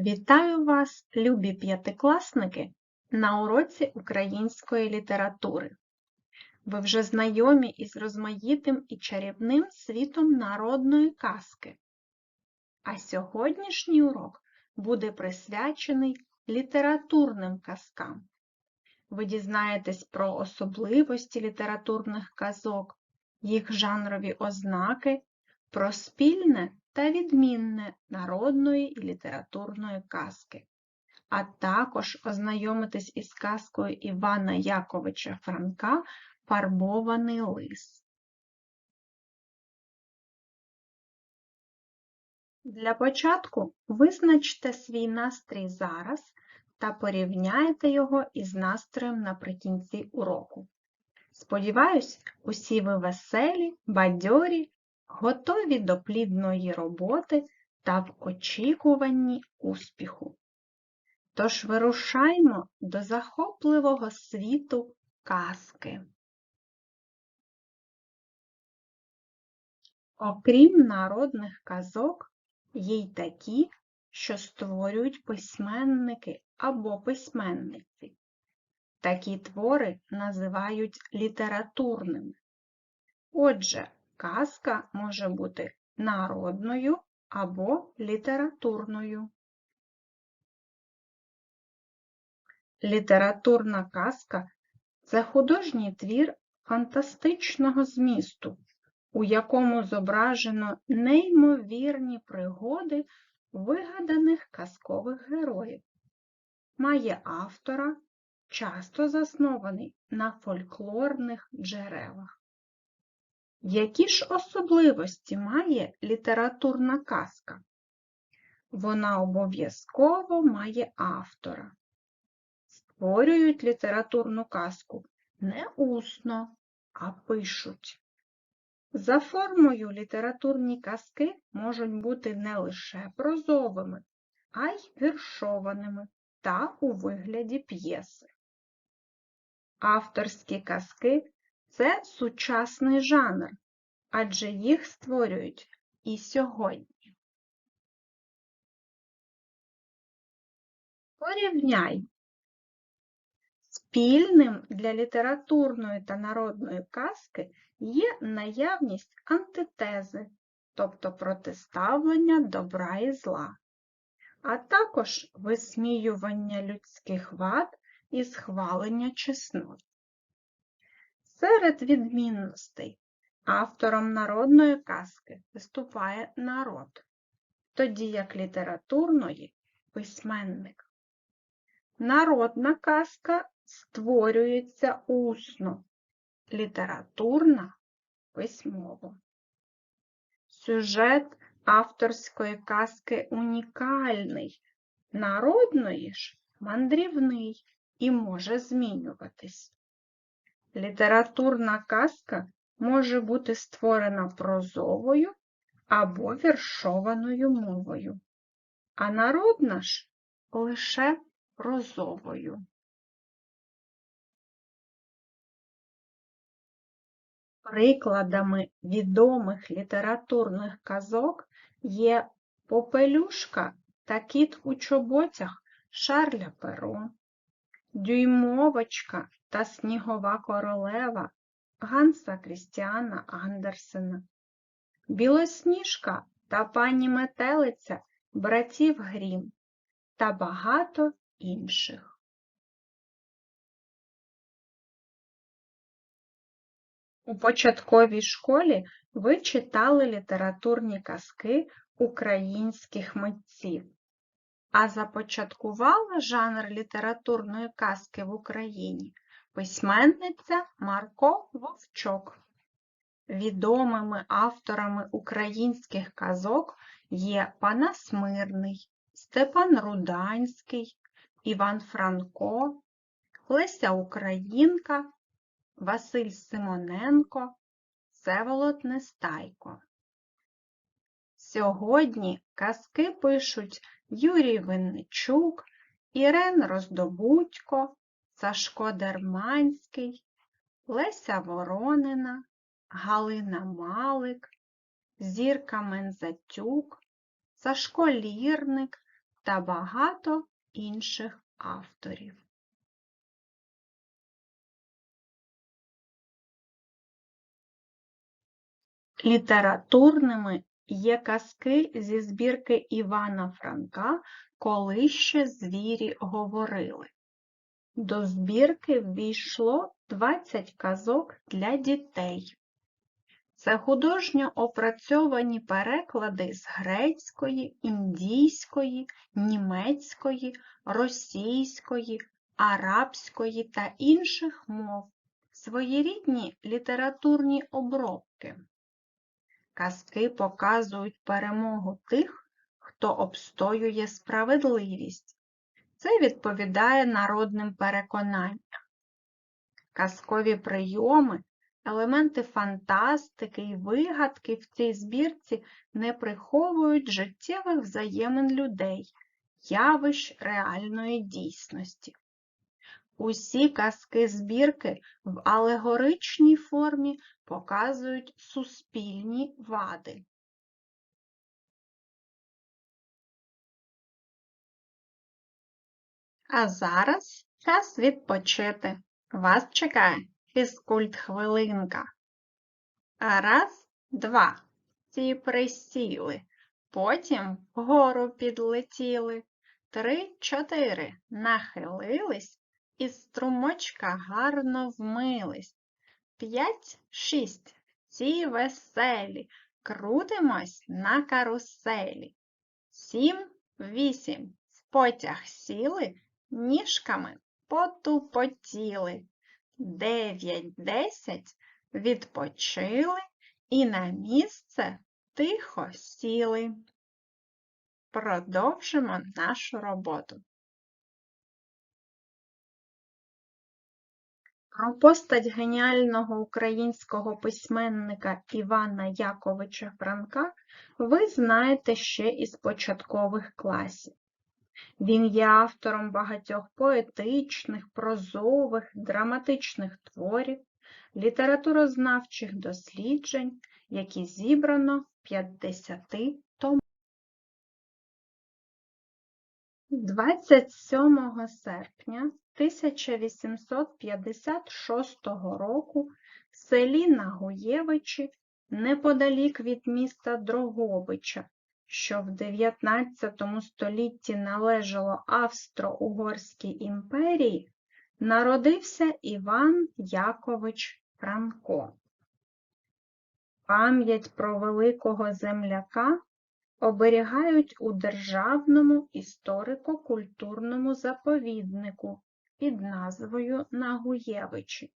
Вітаю вас, любі п'ятикласники, на уроці української літератури. Ви вже знайомі із розмаїтим і чарівним світом народної казки. А сьогоднішній урок буде присвячений літературним казкам. Ви дізнаєтесь про особливості літературних казок, їх жанрові ознаки, про спільне та відмінне народної і літературної казки, а також ознайомитись із казкою Івана Яковича Франка Фарбований лис. Для початку визначте свій настрій зараз та порівняйте його із настроєм наприкінці уроку. Сподіваюсь, усі ви веселі, бадьорі готові до плідної роботи та в очікуванні успіху. Тож вирушаймо до захопливого світу казки. Окрім народних казок, є й такі, що створюють письменники або письменниці. Такі твори називають літературними. Отже, казка може бути народною або літературною. Літературна казка це художній твір фантастичного змісту, у якому зображено неймовірні пригоди вигаданих казкових героїв. Має автора, часто заснований на фольклорних джерелах. Які ж особливості має літературна казка? Вона обов'язково має автора. Створюють літературну казку не усно, а пишуть. За формою літературні казки можуть бути не лише прозовими, а й віршованими та у вигляді п'єси. Авторські казки це сучасний жанр, адже їх створюють і сьогодні. Порівняй. Спільним для літературної та народної казки є наявність антитези, тобто протиставлення добра і зла, а також висміювання людських вад і схвалення чеснот. Серед відмінностей автором народної казки виступає народ, тоді як літературної письменник. Народна казка створюється усно, літературна письмово. Сюжет авторської казки унікальний, народної ж мандрівний і може змінюватись. Літературна казка може бути створена прозовою або віршованою мовою, а народна ж лише прозовою. Прикладами відомих літературних казок є Попелюшка та кіт у чоботях Шарля Перо, Дюймовочка та Снігова королева Ганса Крістіана Андерсена, Білосніжка та пані Метелиця братів Грім та багато інших. У початковій школі ви читали літературні казки українських митців а започаткувала жанр літературної казки в Україні письменниця Марко Вовчок. Відомими авторами українських казок є Панас Мирний, Степан Руданський, Іван Франко, Леся Українка, Василь Симоненко, Всеволод Нестайко. Сьогодні казки пишуть Юрій Винничук, Ірен Роздобудько, Сашко Дерманський, Леся Воронина, Галина Малик, Зірка Мензатюк, Сашко Лірник та багато інших авторів. Літературними є казки зі збірки Івана Франка «Коли ще звірі говорили». До збірки ввійшло 20 казок для дітей. Це художньо опрацьовані переклади з грецької, індійської, німецької, російської, арабської та інших мов, своєрідні літературні обробки. Казки показують перемогу тих, хто обстоює справедливість. Це відповідає народним переконанням. Казкові прийоми, елементи фантастики і вигадки в цій збірці не приховують життєвих взаємин людей, явищ реальної дійсності. Усі казки збірки в алегоричній формі показують суспільні вади. А зараз час відпочити. Вас чекає фізкульт-хвилинка. Раз, два. Ці присіли. Потім вгору підлетіли. Три, чотири. Нахилились і струмочка гарно вмились. П'ять, шість. Ці веселі. Крутимось на каруселі. Сім, вісім. В потяг сіли, ніжками потупотіли. Дев'ять, десять. Відпочили і на місце тихо сіли. Продовжимо нашу роботу. Про постать геніального українського письменника Івана Яковича Франка ви знаєте ще із початкових класів. Він є автором багатьох поетичних, прозових, драматичних творів, літературознавчих досліджень, які зібрано в 50 томах. 27 серпня 1856 року в селі Нагуєвичі, неподалік від міста Дрогобича, що в 19 столітті належало Австро-Угорській імперії, народився Іван Якович Франко. Пам'ять про великого земляка оберігають у Державному історико-культурному заповіднику під назвою Нагуєвичі.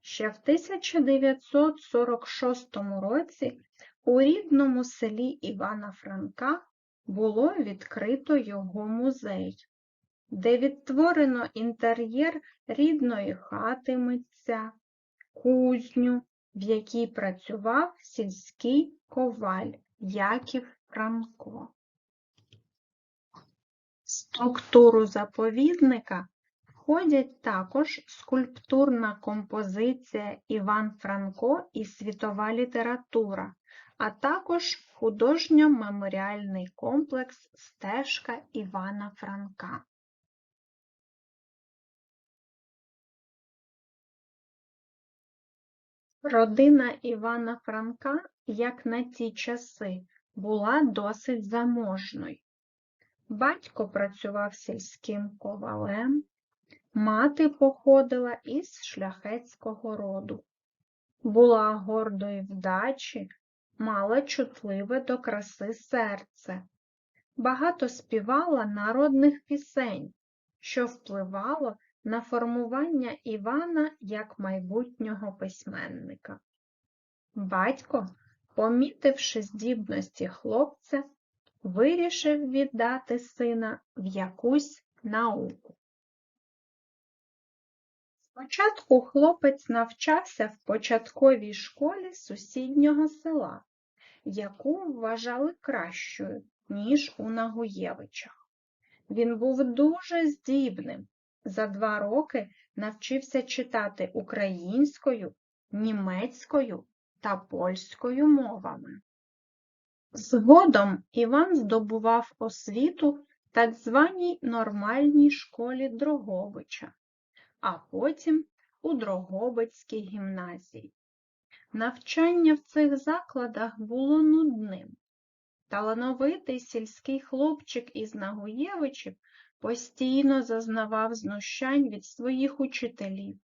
Ще в 1946 році у рідному селі Івана Франка було відкрито його музей, де відтворено інтер'єр рідної хати митця, кузню, в якій працював сільський коваль Яків Франко. Структуру заповідника входять також скульптурна композиція Іван Франко і світова література, а також художньо-меморіальний комплекс Стежка Івана Франка. Родина Івана Франка, як на ті часи, була досить заможною. Батько працював сільським ковалем, мати походила із шляхетського роду. Була гордої вдачі, мала чутливе до краси серце. Багато співала народних пісень, що впливало на формування Івана як майбутнього письменника. Батько, помітивши здібності хлопця, вирішив віддати сина в якусь науку. Спочатку хлопець навчався в початковій школі сусіднього села, яку вважали кращою, ніж у Нагуєвичах. Він був дуже здібним. За два роки навчився читати українською, німецькою та польською мовами. Згодом Іван здобував освіту так званій нормальній школі Дрогобича, а потім у Дрогобицькій гімназії. Навчання в цих закладах було нудним. Талановитий сільський хлопчик із Нагуєвичів постійно зазнавав знущань від своїх учителів,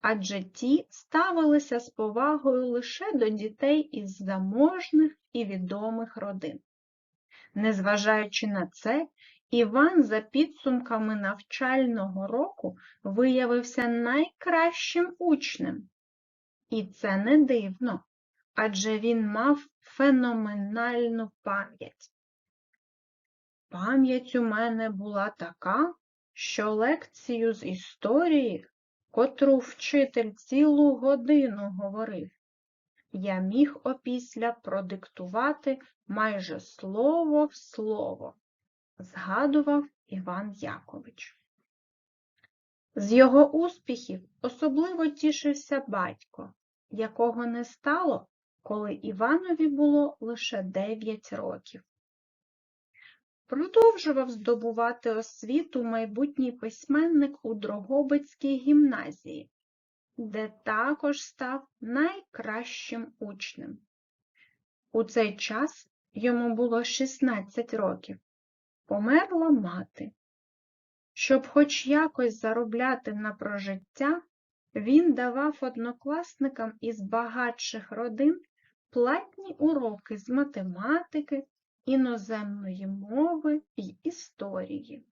адже ті ставилися з повагою лише до дітей із заможних і відомих родин. Незважаючи на це, Іван за підсумками навчального року виявився найкращим учнем. І це не дивно, адже він мав феноменальну пам'ять. Пам'ять у мене була така, що лекцію з історії, котру вчитель цілу годину говорив, я міг опісля продиктувати майже слово в слово, згадував Іван Якович. З його успіхів особливо тішився батько, якого не стало, коли Іванові було лише 9 років. Продовжував здобувати освіту майбутній письменник у Дрогобицькій гімназії, де також став найкращим учнем. У цей час йому було 16 років. Померла мати. Щоб хоч якось заробляти на прожиття, він давав однокласникам із багатших родин платні уроки з математики, іноземної мови й історії.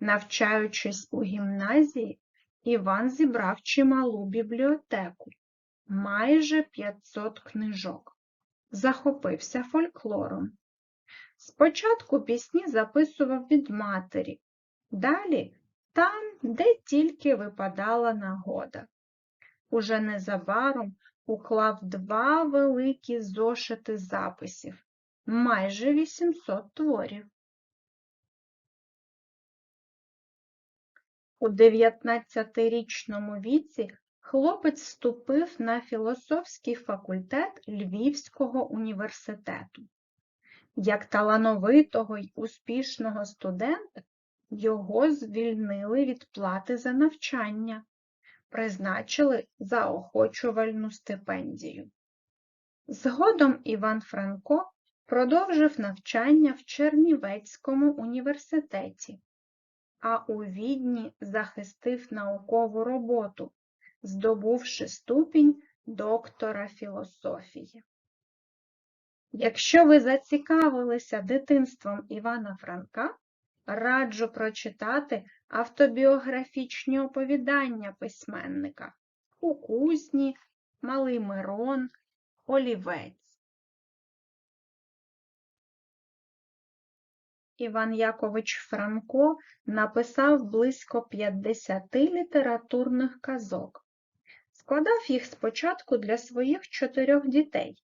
Навчаючись у гімназії, Іван зібрав чималу бібліотеку, майже 500 книжок. Захопився фольклором. Спочатку пісні записував від матері, далі там, де тільки випадала нагода. Уже незабаром уклав два великі зошити записів, майже 800 творів. У 19-річному віці хлопець вступив на філософський факультет Львівського університету. Як талановитого й успішного студента, його звільнили від плати за навчання, призначили заохочувальну стипендію. Згодом Іван Франко продовжив навчання в Чернівецькому університеті, а у Відні захистив наукову роботу, здобувши ступінь доктора філософії. Якщо ви зацікавилися дитинством Івана Франка, раджу прочитати автобіографічні оповідання письменника у Малий Мирон, Олівець. Іван Якович Франко написав близько 50 літературних казок. Складав їх спочатку для своїх чотирьох дітей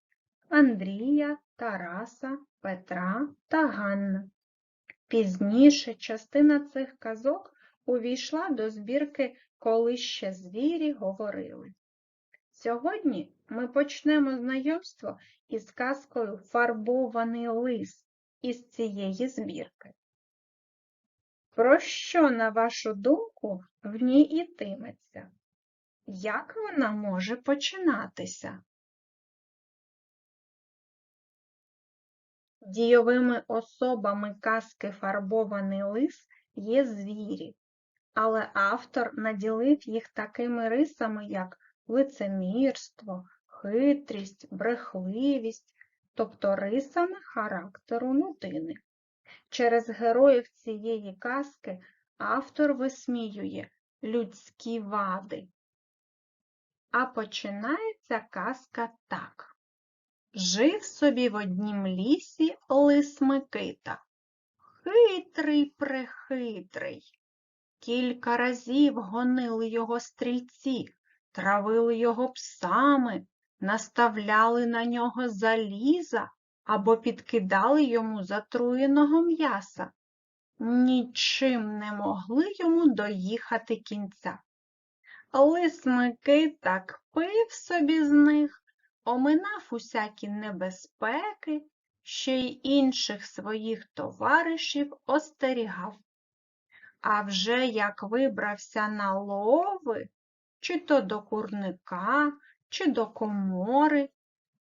Андрія, Тараса, Петра та Ганна. Пізніше частина цих казок увійшла до збірки Коли ще звірі говорили. Сьогодні ми почнемо знайомство із казкою Фарбований лис із цієї збірки. Про що, на вашу думку, в ній ітиметься? Як вона може починатися? Дійовими особами казки Фарбований лис є звірі, але автор наділив їх такими рисами, як лицемірство, хитрість, брехливість, тобто рисами характеру людини. Через героїв цієї казки автор висміює людські вади. А починається казка так. Жив собі в однім лісі лис Микита. Хитрий прехитрий. Кілька разів гонили його стрільці, травили його псами, наставляли на нього заліза або підкидали йому затруєного м'яса. Нічим не могли йому доїхати кінця. Лис Микита пив собі з них оминав усякі небезпеки, ще й інших своїх товаришів остерігав. А вже як вибрався на лови, чи то до курника, чи до комори,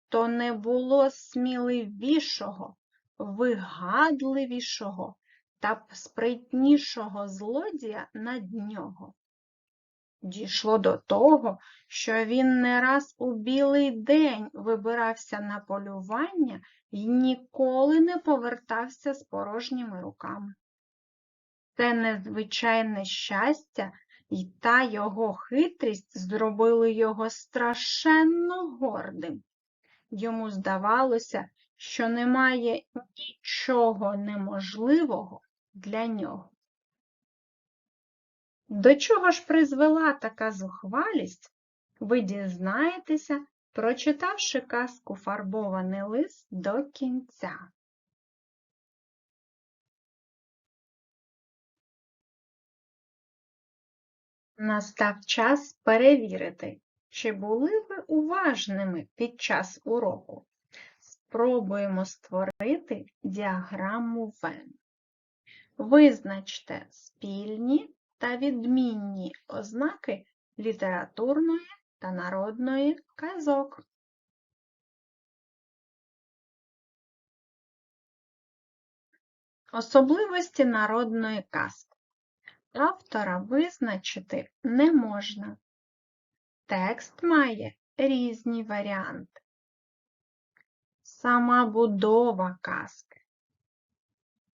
то не було сміливішого, вигадливішого та спритнішого злодія над нього. Дійшло до того, що він не раз у білий день вибирався на полювання і ніколи не повертався з порожніми руками. Це незвичайне щастя і та його хитрість зробили його страшенно гордим. Йому здавалося, що немає нічого неможливого для нього. До чого ж призвела така зухвалість, ви дізнаєтеся, прочитавши казку Фарбований лис до кінця. Настав час перевірити, чи були ви уважними під час уроку. Спробуємо створити діаграму Вен. Визначте спільні та відмінні ознаки літературної та народної казок. Особливості народної казки. Автора визначити не можна. Текст має різні варіанти. Сама будова казки.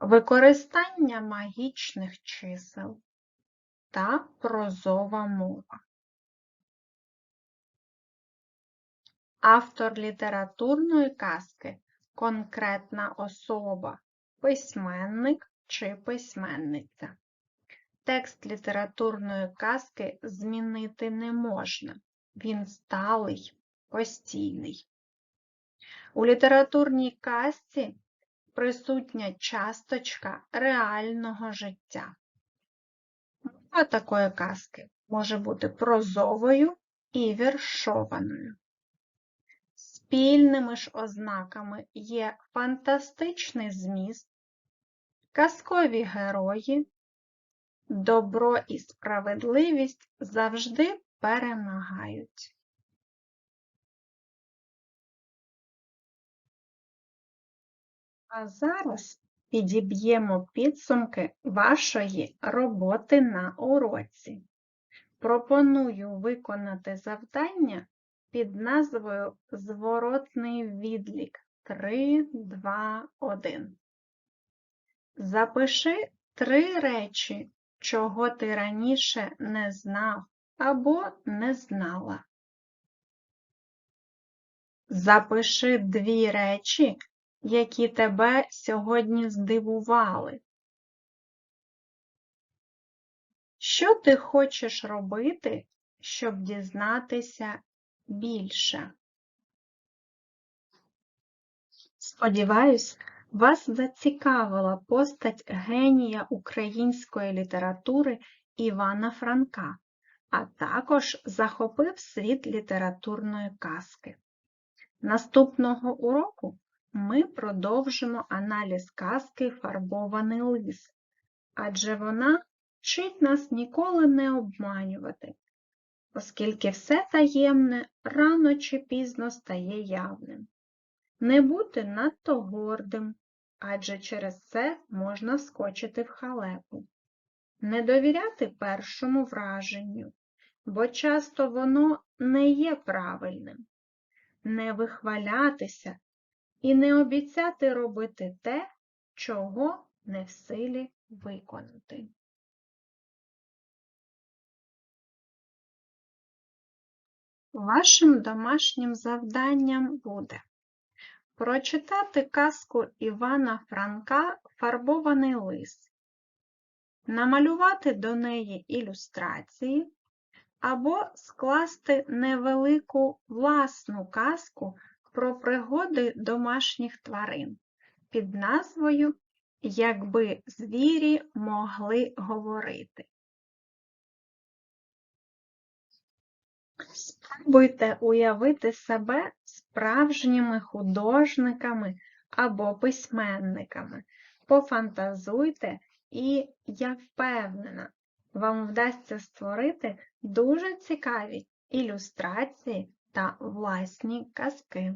Використання магічних чисел та прозова мова. Автор літературної казки конкретна особа, письменник чи письменниця. Текст літературної казки змінити не можна. Він сталий, постійний. У літературній казці присутня часточка реального життя. Мова такої казки може бути прозовою і віршованою. Спільними ж ознаками є фантастичний зміст, казкові герої, добро і справедливість завжди перемагають. А зараз підіб'ємо підсумки вашої роботи на уроці. Пропоную виконати завдання під назвою Зворотний відлік 3, 2, 1. Запиши три речі, чого ти раніше не знав або не знала. Запиши дві речі, які тебе сьогодні здивували. Що ти хочеш робити, щоб дізнатися більше? Сподіваюсь, вас зацікавила постать генія української літератури Івана Франка, а також захопив світ літературної казки. Наступного уроку ми продовжимо аналіз казки Фарбований лис, адже вона вчить нас ніколи не обманювати, оскільки все таємне рано чи пізно стає явним. Не бути надто гордим, адже через це можна скочити в халепу. Не довіряти першому враженню, бо часто воно не є правильним. Не вихвалятися і не обіцяти робити те, чого не в силі виконати. Вашим домашнім завданням буде прочитати казку Івана Франка Фарбований лис, намалювати до неї ілюстрації або скласти невелику власну казку про пригоди домашніх тварин під назвою Якби звірі могли говорити. Спробуйте уявити себе справжніми художниками або письменниками. Пофантазуйте, і я впевнена, вам вдасться створити дуже цікаві ілюстрації та власні казки.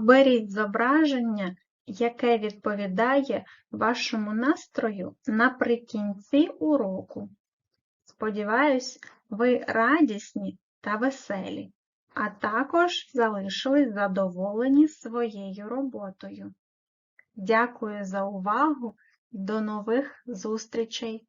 Оберіть зображення, яке відповідає вашому настрою наприкінці уроку. Сподіваюсь, ви радісні та веселі, а також залишились задоволені своєю роботою. Дякую за увагу! До нових зустрічей!